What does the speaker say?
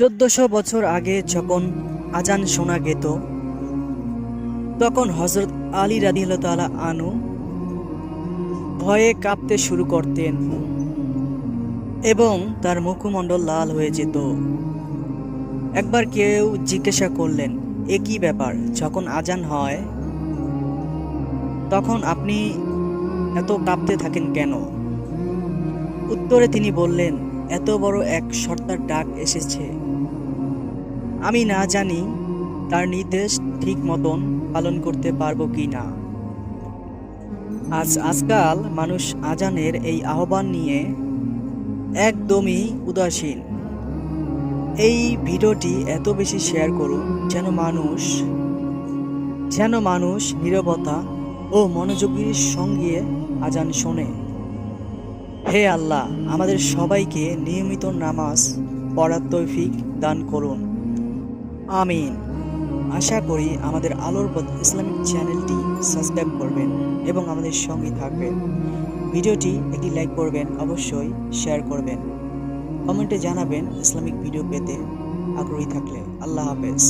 চোদ্দশো বছর আগে যখন আজান শোনা গেত, তখন হজরত আলী রাদিহতালা আনু ভয়ে কাঁপতে শুরু করতেন এবং তার মুখমণ্ডল লাল হয়ে যেত। একবার কেউ জিজ্ঞাসা করলেন, এ কি ব্যাপার? যখন আজান হয়, তখন আপনি এত কাঁপতে থাকেন কেন? উত্তরে তিনি বললেন এত বড় এক সর্তার ডাক এসেছে। আমি না জানি তার নির্দেশ ঠিক মতন পালন করতে পারব কি না। আজ আজকাল মানুষ আজানের এই আহ্বান নিয়ে একদমই উদাসীন। এই ভিডিওটি এত বেশি শেয়ার করুন যেন মানুষ যেন মানুষ নীরবতা ও মনোযোগীর সঙ্গে আজান শোনে। হে আল্লাহ, আমাদের সবাইকে নিয়মিত নামাজ পড়ার তৌফিক দান করুন। আমিন। আশা করি আমাদের আলোর পথ ইসলামিক চ্যানেলটি সাবস্ক্রাইব করবেন এবং আমাদের সঙ্গে থাকবেন। ভিডিওটি একটি লাইক করবেন, অবশ্যই শেয়ার করবেন। কমেন্টে জানাবেন ইসলামিক ভিডিও পেতে আগ্রহী থাকলে। আল্লাহ হাফেজ।